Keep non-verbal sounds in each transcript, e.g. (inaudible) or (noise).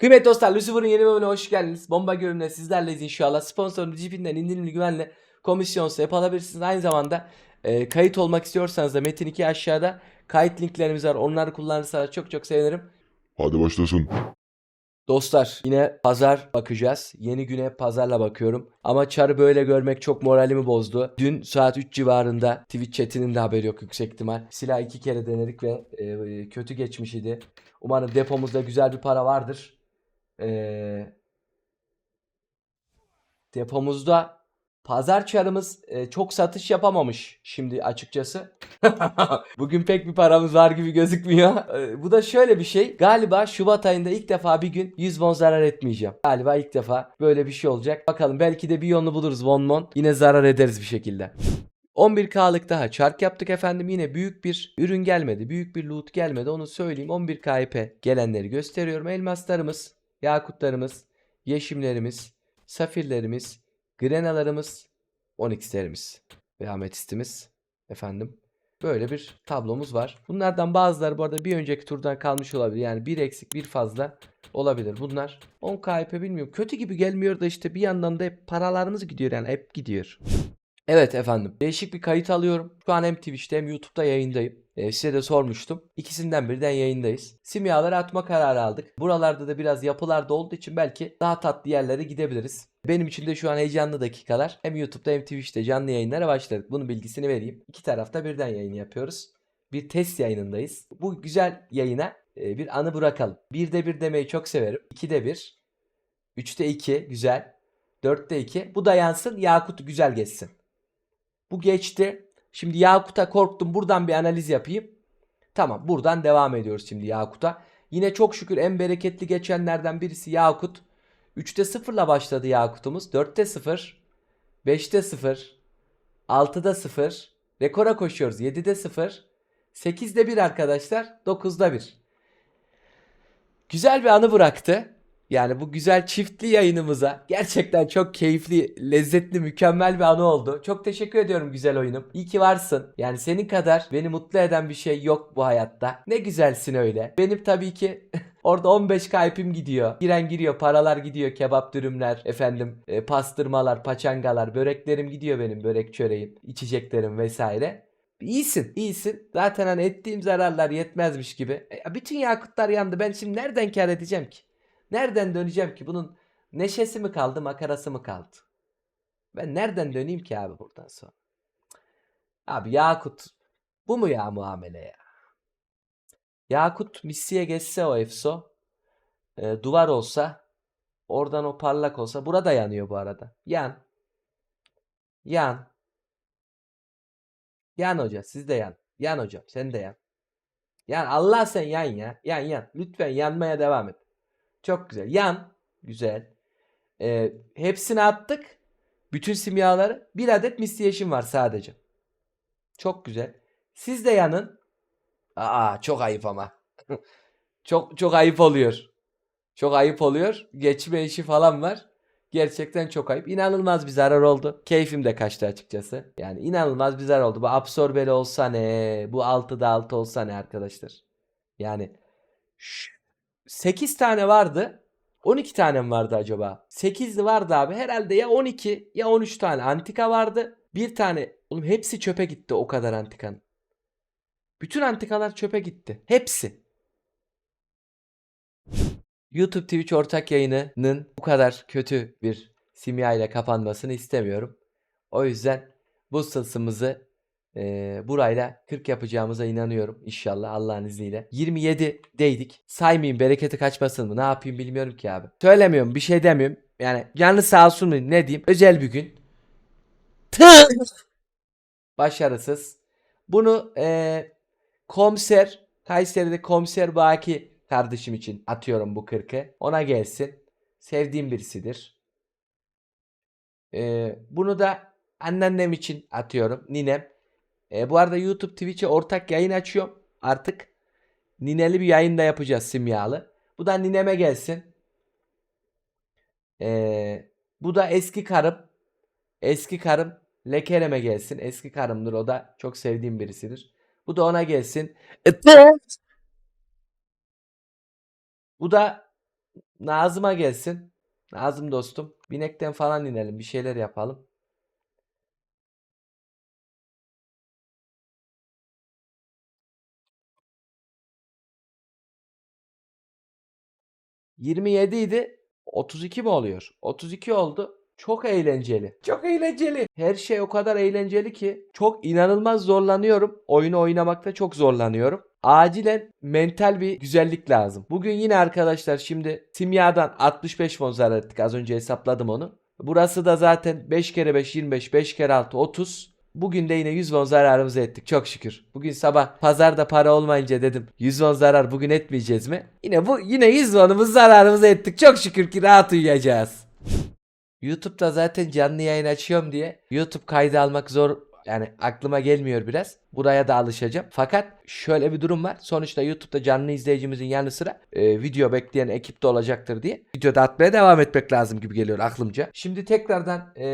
Kıymetli dostlar Lucifer'ın yeni bölümüne hoş geldiniz. Bomba görünümle sizlerleyiz inşallah. Sponsorumuz Cipin'den indirimli güvenle komisyon hep alabilirsiniz. Aynı zamanda e, kayıt olmak istiyorsanız da Metin 2 aşağıda kayıt linklerimiz var. Onları kullanırsanız çok çok sevinirim. Hadi başlasın. Dostlar yine pazar bakacağız. Yeni güne pazarla bakıyorum. Ama çarı böyle görmek çok moralimi bozdu. Dün saat 3 civarında Twitch chatinin de haberi yok yüksek ihtimal. Silah iki kere denedik ve e, kötü geçmiş idi. Umarım depomuzda güzel bir para vardır. E, depomuzda pazar çarımız e, çok satış yapamamış şimdi açıkçası. (laughs) Bugün pek bir paramız var gibi gözükmüyor. E, bu da şöyle bir şey. Galiba Şubat ayında ilk defa bir gün 100 won zarar etmeyeceğim. Galiba ilk defa böyle bir şey olacak. Bakalım belki de bir yolunu buluruz won mon. Yine zarar ederiz bir şekilde. 11K'lık daha çark yaptık efendim. Yine büyük bir ürün gelmedi. Büyük bir loot gelmedi. Onu söyleyeyim. 11KP gelenleri gösteriyorum. Elmaslarımız, yakutlarımız, yeşimlerimiz, safirlerimiz, grenalarımız, onyxlerimiz ve ametistimiz efendim. Böyle bir tablomuz var. Bunlardan bazıları bu arada bir önceki turdan kalmış olabilir. Yani bir eksik bir fazla olabilir. Bunlar 10 KP bilmiyorum. Kötü gibi gelmiyor da işte bir yandan da hep paralarımız gidiyor yani hep gidiyor. Evet efendim. Değişik bir kayıt alıyorum. Şu an hem Twitch'te hem YouTube'da yayındayım. Ee, size de sormuştum. İkisinden birden yayındayız. Simyaları atma kararı aldık. Buralarda da biraz yapılarda olduğu için belki daha tatlı yerlere gidebiliriz. Benim için de şu an heyecanlı dakikalar. Hem YouTube'da hem Twitch'te canlı yayınlara başladık. Bunun bilgisini vereyim. İki tarafta birden yayın yapıyoruz. Bir test yayınındayız. Bu güzel yayına e, bir anı bırakalım. Birde bir demeyi çok severim. İkide bir. Üçte iki. Güzel. Dörtte iki. Bu da yansın. Yakut güzel geçsin. Bu geçti. Şimdi Yakut'a korktum. Buradan bir analiz yapayım. Tamam buradan devam ediyoruz şimdi Yakut'a. Yine çok şükür en bereketli geçenlerden birisi Yakut. 3'te 0 ile başladı Yakut'umuz. 4'te 0. 5'te 0. 6'da 0. Rekora koşuyoruz. 7'de 0. 8'de 1 arkadaşlar. 9'da 1. Güzel bir anı bıraktı. Yani bu güzel çiftli yayınımıza gerçekten çok keyifli, lezzetli, mükemmel bir anı oldu. Çok teşekkür ediyorum güzel oyunum. İyi ki varsın. Yani senin kadar beni mutlu eden bir şey yok bu hayatta. Ne güzelsin öyle. Benim tabii ki (laughs) Orada 15 kaypim gidiyor. Giren giriyor, paralar gidiyor, kebap dürümler, efendim e, pastırmalar, paçangalar, böreklerim gidiyor benim, börek çöreğim, içeceklerim vesaire. İyisin, iyisin. Zaten hani ettiğim zararlar yetmezmiş gibi. E, bütün yakutlar yandı. Ben şimdi nereden kar edeceğim ki? Nereden döneceğim ki? Bunun neşesi mi kaldı, makarası mı kaldı? Ben nereden döneyim ki abi buradan sonra? Abi Yakut bu mu ya muamele ya? Yakut missiye geçse o Efso. e, duvar olsa. Oradan o parlak olsa. Burada yanıyor bu arada. Yan. Yan. Yan hoca. Siz de yan. Yan hocam. Sen de yan. Yan. Allah sen yan ya. Yan yan. Lütfen yanmaya devam et. Çok güzel. Yan. Güzel. E, hepsini attık. Bütün simyaları. Bir adet mistiyeşim var sadece. Çok güzel. Siz de yanın. Aa çok ayıp ama. (laughs) çok çok ayıp oluyor. Çok ayıp oluyor. Geçme işi falan var. Gerçekten çok ayıp. İnanılmaz bir zarar oldu. Keyfim de kaçtı açıkçası. Yani inanılmaz bir zarar oldu. Bu absorbeli olsa ne? Bu 6'da 6 olsa ne arkadaşlar? Yani 8 tane vardı. 12 tane mi vardı acaba? 8'li vardı abi. Herhalde ya 12 ya 13 tane antika vardı. Bir tane. Oğlum hepsi çöpe gitti o kadar antikanın. Bütün antikalar çöpe gitti. Hepsi. YouTube Twitch ortak yayınının bu kadar kötü bir simya ile kapanmasını istemiyorum. O yüzden bu sılsımızı e, burayla 40 yapacağımıza inanıyorum inşallah Allah'ın izniyle. 27 deydik. Saymayayım bereketi kaçmasın mı? Ne yapayım bilmiyorum ki abi. Söylemiyorum bir şey demiyorum. Yani canlı sağ olsun mu ne diyeyim? Özel bir gün. Başarısız. Bunu e, komiser Kayseri'de komiser Baki kardeşim için atıyorum bu 40'ı. Ona gelsin. Sevdiğim birisidir. Ee, bunu da anneannem için atıyorum. Ninem. Ee, bu arada YouTube Twitch'e ortak yayın açıyorum. Artık nineli bir yayın da yapacağız simyalı. Bu da nineme gelsin. Ee, bu da eski karım. Eski karım Lekerem'e gelsin. Eski karımdır o da. Çok sevdiğim birisidir. Bu da ona gelsin. E, Bu da Nazım'a gelsin. Nazım dostum. Binekten falan inelim. Bir şeyler yapalım. ...27 idi. 32 mi oluyor? 32 oldu. Çok eğlenceli. Çok eğlenceli. Her şey o kadar eğlenceli ki çok inanılmaz zorlanıyorum. Oyunu oynamakta çok zorlanıyorum. Acilen mental bir güzellik lazım. Bugün yine arkadaşlar şimdi simyadan 65 won zarar ettik. Az önce hesapladım onu. Burası da zaten 5 kere 5 25, 5 kere 6 30. Bugün de yine 100 won zararımızı ettik çok şükür. Bugün sabah pazarda para olmayınca dedim 100 won zarar bugün etmeyeceğiz mi? Yine bu yine 100 wonumuz zararımızı ettik. Çok şükür ki rahat uyuyacağız. YouTube'da zaten canlı yayın açıyorum diye YouTube kaydı almak zor yani aklıma gelmiyor biraz. Buraya da alışacağım. Fakat şöyle bir durum var. Sonuçta YouTube'da canlı izleyicimizin yanı sıra e, video bekleyen ekip de olacaktır diye videoda atmaya devam etmek lazım gibi geliyor aklımca. Şimdi tekrardan e,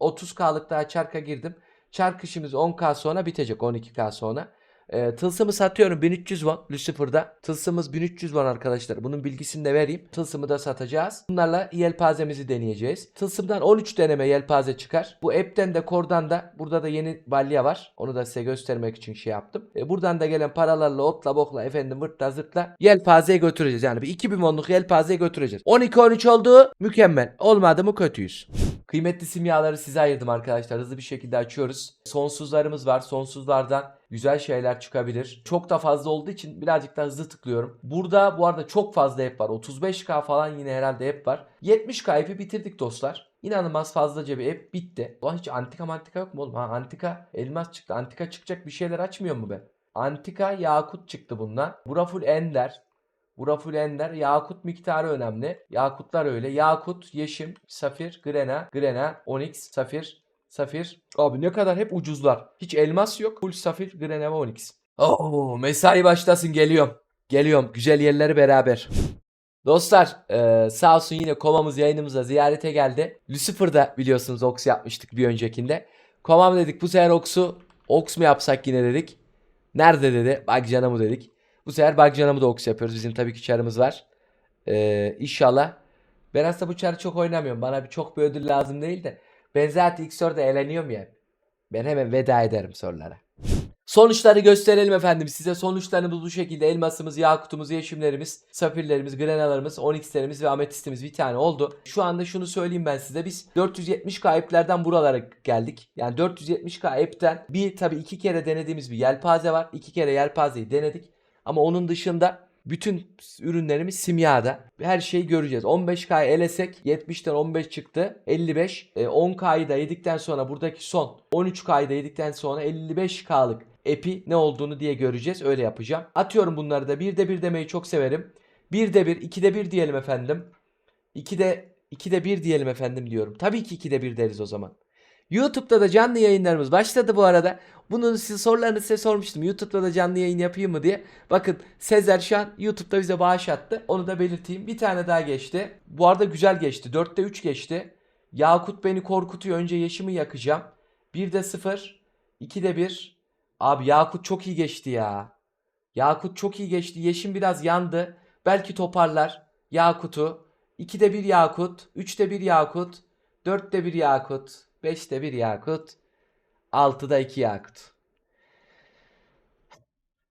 30K'lık daha çarka girdim. Çark işimiz 10K sonra bitecek 12K sonra. E, tılsımı satıyorum 1300 won Lucifer'da. Tılsımız 1300 won arkadaşlar. Bunun bilgisini de vereyim. Tılsımı da satacağız. Bunlarla yelpazemizi deneyeceğiz. Tılsımdan 13 deneme yelpaze çıkar. Bu app'ten de kordan da burada da yeni balya var. Onu da size göstermek için şey yaptım. E, buradan da gelen paralarla otla bokla efendim vırtla zırtla yelpazeye götüreceğiz. Yani bir 2000 wonluk yelpazeye götüreceğiz. 12-13 oldu mükemmel. Olmadı mı kötüyüz. Kıymetli simyaları size ayırdım arkadaşlar. Hızlı bir şekilde açıyoruz. Sonsuzlarımız var. Sonsuzlardan güzel şeyler çıkabilir. Çok da fazla olduğu için birazcık daha hızlı tıklıyorum. Burada bu arada çok fazla app var. 35k falan yine herhalde app var. 70k app'i bitirdik dostlar. İnanılmaz fazlaca bir app bitti. Ulan hiç antika mantika yok mu oğlum? Ha antika elmas çıktı. Antika çıkacak bir şeyler açmıyor mu be? Antika yakut çıktı bundan. Bura full ender. Bura full ender. Yakut miktarı önemli. Yakutlar öyle. Yakut, yeşim, safir, grena, grena, onyx, safir, safir. Abi ne kadar hep ucuzlar. Hiç elmas yok. Full safir, grena ve onyx. Oo, mesai başlasın geliyorum. Geliyorum. Güzel yerleri beraber. Dostlar eee, sağ olsun yine komamız yayınımıza ziyarete geldi. Lucifer'da biliyorsunuz Ox yapmıştık bir öncekinde. Komam dedik bu sefer Ox'u Ox mu yapsak yine dedik. Nerede dedi. Bagcan'a mı dedik. Bu sefer Bagcan'a mı da Ox yapıyoruz. Bizim tabii ki çarımız var. Eee inşallah. Ben aslında bu çarı çok oynamıyorum. Bana bir çok bir ödül lazım değil de. Ben zaten ilk soruda eleniyorum ya. Ben hemen veda ederim sorulara. Sonuçları gösterelim efendim. Size sonuçlarımız bu şekilde. Elmasımız, yakutumuz, yeşimlerimiz, safirlerimiz, grenalarımız, onyxlerimiz ve ametistimiz bir tane oldu. Şu anda şunu söyleyeyim ben size. Biz 470k app'lerden buralara geldik. Yani 470k app'ten bir tabii iki kere denediğimiz bir yelpaze var. İki kere yelpazeyi denedik. Ama onun dışında bütün ürünlerimiz simyada. Her şeyi göreceğiz. 15K'yı elesek 70'ten 15 çıktı. 55. E, 10K'yı da yedikten sonra buradaki son 13K'yı da yedikten sonra 55K'lık epi ne olduğunu diye göreceğiz. Öyle yapacağım. Atıyorum bunları da. Bir de bir demeyi çok severim. Bir de bir, iki de bir diyelim efendim. İki de, iki de bir diyelim efendim diyorum. Tabii ki iki de bir deriz o zaman. YouTube'da da canlı yayınlarımız başladı bu arada. Bunun size sorularını size sormuştum. YouTube'da da canlı yayın yapayım mı diye. Bakın Sezer şu an YouTube'da bize bağış attı. Onu da belirteyim. Bir tane daha geçti. Bu arada güzel geçti. 4'te 3 geçti. Yakut beni korkutuyor. Önce Yeşim'i yakacağım. 1'de 0. 2'de 1. Abi Yakut çok iyi geçti ya. Yakut çok iyi geçti. Yeşim biraz yandı. Belki toparlar. Yakut'u. 2'de 1 Yakut. 3'te 1 Yakut. 4'te 1 Yakut. 5'te 1 Yakut. 6'da 2 Yakut.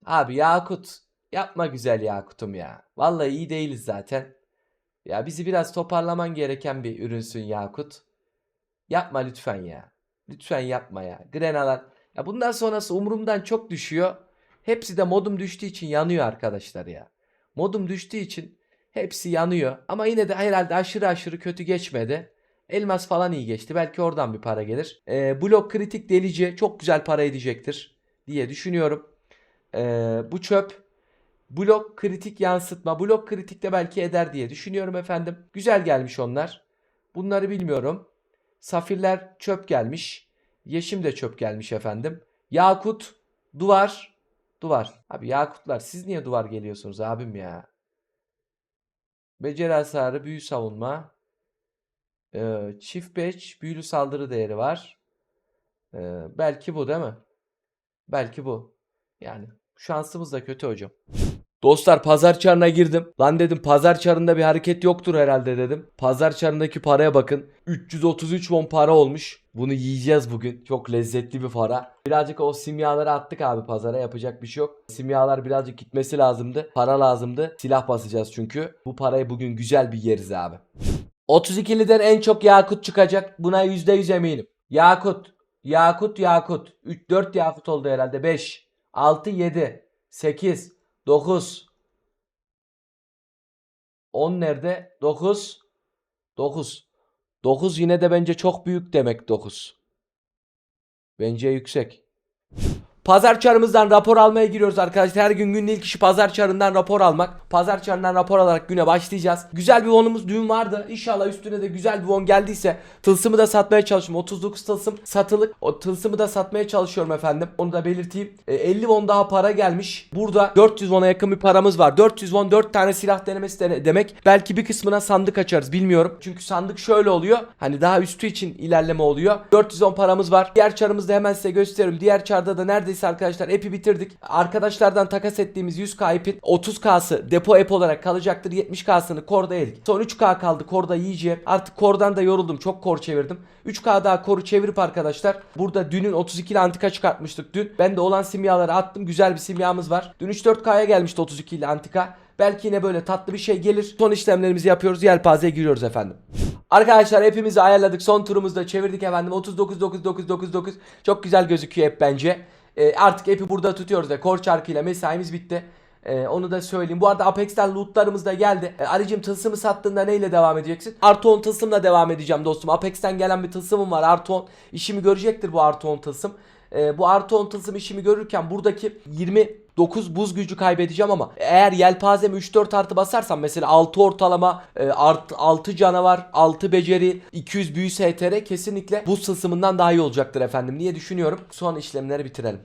Abi Yakut yapma güzel Yakut'um ya. Vallahi iyi değiliz zaten. Ya bizi biraz toparlaman gereken bir ürünsün Yakut. Yapma lütfen ya. Lütfen yapma ya. Grenalar. Ya bundan sonrası umurumdan çok düşüyor. Hepsi de modum düştüğü için yanıyor arkadaşlar ya. Modum düştüğü için hepsi yanıyor. Ama yine de herhalde aşırı aşırı kötü geçmedi. Elmas falan iyi geçti. Belki oradan bir para gelir. Ee, blok kritik delici çok güzel para edecektir diye düşünüyorum. Ee, bu çöp blok kritik yansıtma. Blok kritik de belki eder diye düşünüyorum efendim. Güzel gelmiş onlar. Bunları bilmiyorum. Safirler çöp gelmiş. Yeşim de çöp gelmiş efendim. Yakut, duvar, duvar. Abi yakutlar siz niye duvar geliyorsunuz abim ya? Beceri hasarı, büyü savunma. Ee, çift beç, büyülü saldırı değeri var. Ee, belki bu değil mi? Belki bu. Yani şansımız da kötü hocam. Dostlar pazar çarına girdim. Lan dedim pazar çarında bir hareket yoktur herhalde dedim. Pazar çarındaki paraya bakın. 333 won para olmuş. Bunu yiyeceğiz bugün. Çok lezzetli bir para. Birazcık o simyaları attık abi pazara. Yapacak bir şey yok. Simyalar birazcık gitmesi lazımdı. Para lazımdı. Silah basacağız çünkü. Bu parayı bugün güzel bir yeriz abi. 32'liden en çok yakut çıkacak. Buna %100 eminim. Yakut. Yakut yakut. 3 4 yakut oldu herhalde. 5 6 7 8 9 10 nerede? 9 9 9 yine de bence çok büyük demek 9. Bence yüksek. Pazar çarımızdan rapor almaya giriyoruz arkadaşlar. Her gün günün ilk işi pazar çarından rapor almak. Pazar çarından rapor alarak güne başlayacağız. Güzel bir vonumuz düğün vardı. İnşallah üstüne de güzel bir von geldiyse tılsımı da satmaya çalışıyorum. 39 tılsım satılık. O tılsımı da satmaya çalışıyorum efendim. Onu da belirteyim. E, 50 won daha para gelmiş. Burada 400 won'a yakın bir paramız var. 400 won 4 tane silah denemesi dene- demek. Belki bir kısmına sandık açarız bilmiyorum. Çünkü sandık şöyle oluyor. Hani daha üstü için ilerleme oluyor. 400 won paramız var. Diğer çarımızda hemen size gösteriyorum. Diğer çarda da neredeyse arkadaşlar app'i bitirdik. Arkadaşlardan takas ettiğimiz 100k app'in 30k'sı depo app olarak kalacaktır. 70k'sını korda yedik. Son 3k kaldı korda yiyeceğim. Artık kordan da yoruldum. Çok kor çevirdim. 3k daha koru çevirip arkadaşlar. Burada dünün 32'li antika çıkartmıştık dün. Ben de olan simyaları attım. Güzel bir simyamız var. Dün 3-4k'ya gelmişti 32'li antika. Belki yine böyle tatlı bir şey gelir. Son işlemlerimizi yapıyoruz. Yelpazeye giriyoruz efendim. Arkadaşlar hepimizi ayarladık. Son turumuzda çevirdik efendim. 39 9 9 9 9. Çok güzel gözüküyor hep bence. Ee, artık hep'i burada tutuyoruz ve kor çarkıyla mesaimiz bitti. Ee, onu da söyleyeyim. Bu arada Apex'ten lootlarımız da geldi. Ee, Ali'cim tılsımı sattığında neyle devam edeceksin? Artı 10 tılsımla devam edeceğim dostum. Apex'ten gelen bir tılsımım var. Artı 10 işimi görecektir bu artı 10 tılsım. Ee, bu artı 10 tılsım işimi görürken buradaki 29 buz gücü kaybedeceğim ama eğer yelpazemi 3-4 artı basarsam mesela 6 ortalama, e, art, 6 canavar, 6 beceri, 200 büyü STR kesinlikle buz tılsımından daha iyi olacaktır efendim diye düşünüyorum. Son işlemleri bitirelim.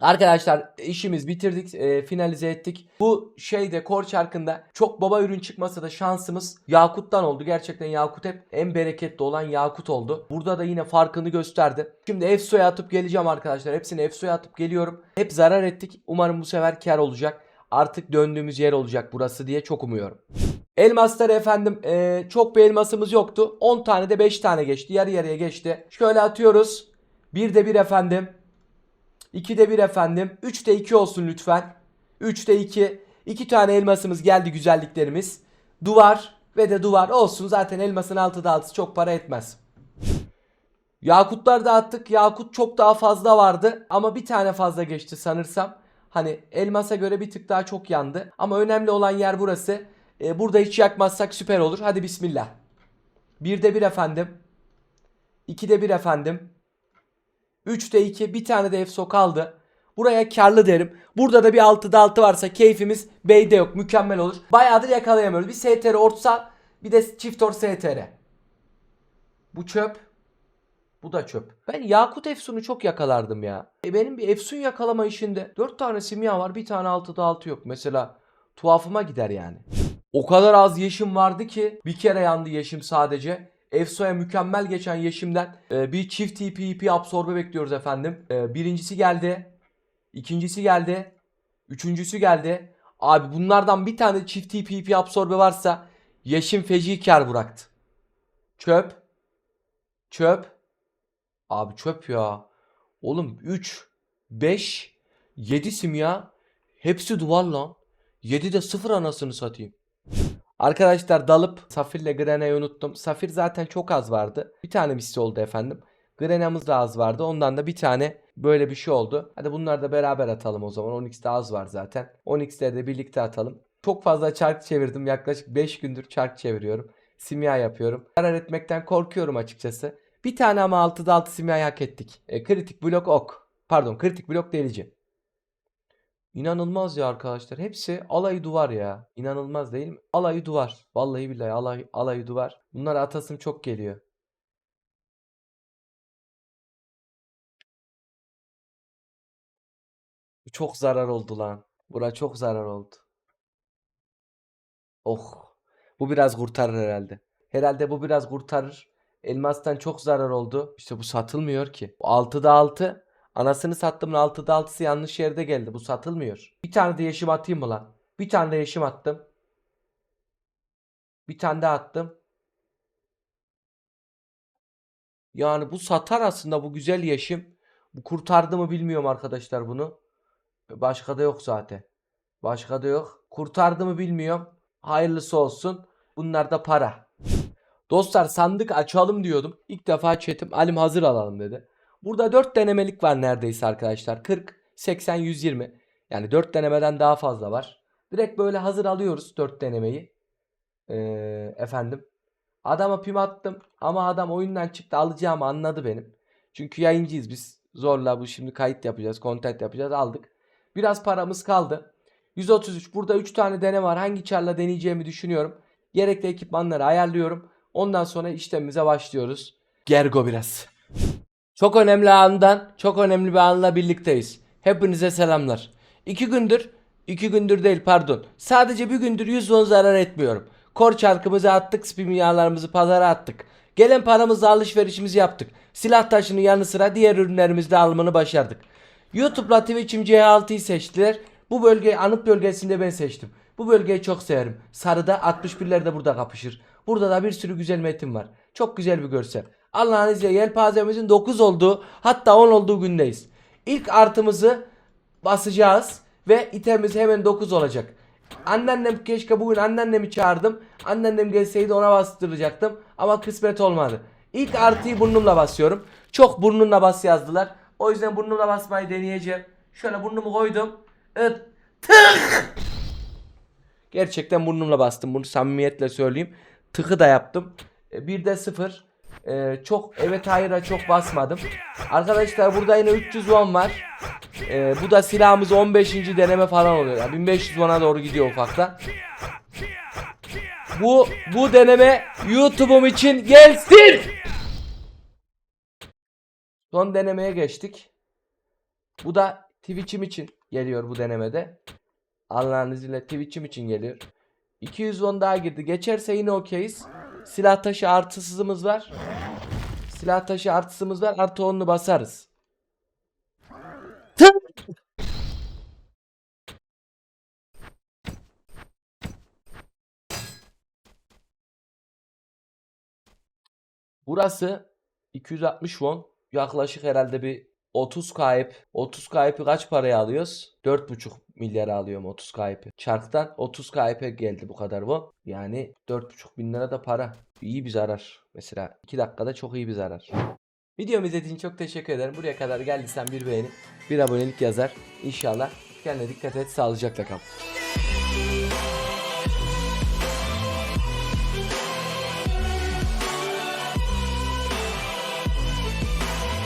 Arkadaşlar işimiz bitirdik, e, finalize ettik. Bu şeyde kor çarkında çok baba ürün çıkmasa da şansımız Yakut'tan oldu. Gerçekten Yakut hep en bereketli olan Yakut oldu. Burada da yine farkını gösterdi. Şimdi Efso'ya atıp geleceğim arkadaşlar. Hepsini Efso'ya atıp geliyorum. Hep zarar ettik. Umarım bu sefer kar olacak. Artık döndüğümüz yer olacak burası diye çok umuyorum. Elmasları efendim e, çok bir elmasımız yoktu. 10 tane de 5 tane geçti. Yarı yarıya geçti. Şöyle atıyoruz. Bir de bir efendim. 2'de 1 efendim. 3'te 2 olsun lütfen. 3'te 2. 2 tane elmasımız geldi güzelliklerimiz. Duvar ve de duvar olsun. Zaten elmasın altı da altısı çok para etmez. Yakutlar da attık. Yakut çok daha fazla vardı. Ama bir tane fazla geçti sanırsam. Hani elmasa göre bir tık daha çok yandı. Ama önemli olan yer burası. Ee, burada hiç yakmazsak süper olur. Hadi bismillah. 1'de 1 efendim. 2'de 1 efendim. 3'te 2 bir tane de EFSO kaldı. Buraya karlı derim. Burada da bir 6'da 6 varsa keyfimiz B'de yok. Mükemmel olur. Bayağıdır yakalayamıyoruz. Bir STR orta bir de çift or STR. Bu çöp. Bu da çöp. Ben Yakut Efsun'u çok yakalardım ya. E benim bir Efsun yakalama işinde 4 tane simya var bir tane 6'da 6 yok. Mesela tuhafıma gider yani. O kadar az yeşim vardı ki bir kere yandı yeşim sadece. Efso'ya mükemmel geçen yeşimden e, bir çift TP absorbe bekliyoruz efendim. E, birincisi geldi. ikincisi geldi. Üçüncüsü geldi. Abi bunlardan bir tane çift TP absorbe varsa yeşim feci kar bıraktı. Çöp. Çöp. Abi çöp ya. Oğlum 3, 5, 7 simya. Hepsi duvar lan. 7 de 0 anasını satayım. Arkadaşlar dalıp Safir'le Grene'yi unuttum. Safir zaten çok az vardı. Bir tane misli oldu efendim. Grene'miz de az vardı. Ondan da bir tane böyle bir şey oldu. Hadi bunları da beraber atalım o zaman. 10x'de az var zaten. 10x'leri de birlikte atalım. Çok fazla çark çevirdim. Yaklaşık 5 gündür çark çeviriyorum. Simya yapıyorum. Karar etmekten korkuyorum açıkçası. Bir tane ama 6'da 6 simyayı hak ettik. E, kritik blok ok. Pardon kritik blok delici. İnanılmaz ya arkadaşlar. Hepsi alayı duvar ya. İnanılmaz değil mi? Alayı duvar. Vallahi billahi alay, alayı duvar. Bunlar atasım çok geliyor. Çok zarar oldu lan. Bura çok zarar oldu. Oh. Bu biraz kurtarır herhalde. Herhalde bu biraz kurtarır. Elmastan çok zarar oldu. İşte bu satılmıyor ki. 6'da 6. Anasını sattımın 6'da 6'sı yanlış yerde geldi. Bu satılmıyor. Bir tane de yeşim atayım mı lan? Bir tane de yeşim attım. Bir tane daha attım. Yani bu satar aslında bu güzel yeşim. Bu kurtardı mı bilmiyorum arkadaşlar bunu. Başka da yok zaten. Başka da yok. Kurtardı mı bilmiyorum. Hayırlısı olsun. Bunlar da para. Dostlar sandık açalım diyordum. İlk defa chat'im Alim hazır alalım dedi. Burada 4 denemelik var neredeyse arkadaşlar. 40, 80, 120. Yani 4 denemeden daha fazla var. Direkt böyle hazır alıyoruz 4 denemeyi. Ee, efendim. Adama pim attım ama adam oyundan çıktı alacağımı anladı benim. Çünkü yayıncıyız biz. Zorla bu şimdi kayıt yapacağız, content yapacağız aldık. Biraz paramız kaldı. 133 burada 3 tane dene var. Hangi çarla deneyeceğimi düşünüyorum. Gerekli ekipmanları ayarlıyorum. Ondan sonra işlemimize başlıyoruz. Gergo biraz. Çok önemli andan, çok önemli bir anla birlikteyiz. Hepinize selamlar. İki gündür, iki gündür değil pardon. Sadece bir gündür 100 won zarar etmiyorum. Kor çarkımızı attık, spim yağlarımızı pazara attık. Gelen paramızla alışverişimizi yaptık. Silah taşının yanı sıra diğer ürünlerimizde alımını başardık. YouTube'la Twitch'im C6'yı seçtiler. Bu bölgeyi Anıt bölgesinde ben seçtim. Bu bölgeyi çok severim. Sarıda 61'ler de burada kapışır. Burada da bir sürü güzel metin var. Çok güzel bir görsel. Allah'ın izniyle yelpazemizin 9 olduğu hatta 10 olduğu gündeyiz. İlk artımızı basacağız ve itemiz hemen 9 olacak. Anneannem keşke bugün anneannemi çağırdım. Anneannem gelseydi ona bastıracaktım ama kısmet olmadı. İlk artıyı burnumla basıyorum. Çok burnumla bas yazdılar. O yüzden burnumla basmayı deneyeceğim. Şöyle burnumu koydum. Evet. Tık! Gerçekten burnumla bastım bunu samimiyetle söyleyeyim. Tıkı da yaptım. E, Bir de sıfır. E, çok evet hayır'a çok basmadım. Arkadaşlar burada yine 300 won var. E, bu da silahımız 15. deneme falan oluyor. Yani 1500 won'a doğru gidiyor ufakta. Bu bu deneme YouTube'um için gelsin. Son denemeye geçtik. Bu da Twitch'im için geliyor bu denemede. Allah'ın izniyle Twitch'im için geliyor. 210 daha girdi. Geçerse yine okeyiz. Silah taşı artısızımız var. Silah taşı artısımız var. Artı 10'unu basarız. Burası 260 won. Yaklaşık herhalde bir 30 kayıp. 30 kayıpı kaç paraya alıyoruz? 4,5 milyara alıyorum 30 kayıpı. Çarktan 30 kayıpa geldi bu kadar bu. Yani 4,5 bin lira da para. İyi bir zarar. Mesela 2 dakikada çok iyi bir zarar. Videomu izlediğin çok teşekkür ederim. Buraya kadar geldiysen bir beğeni, bir abonelik yazar. İnşallah kendine dikkat et, sağlıcakla kal.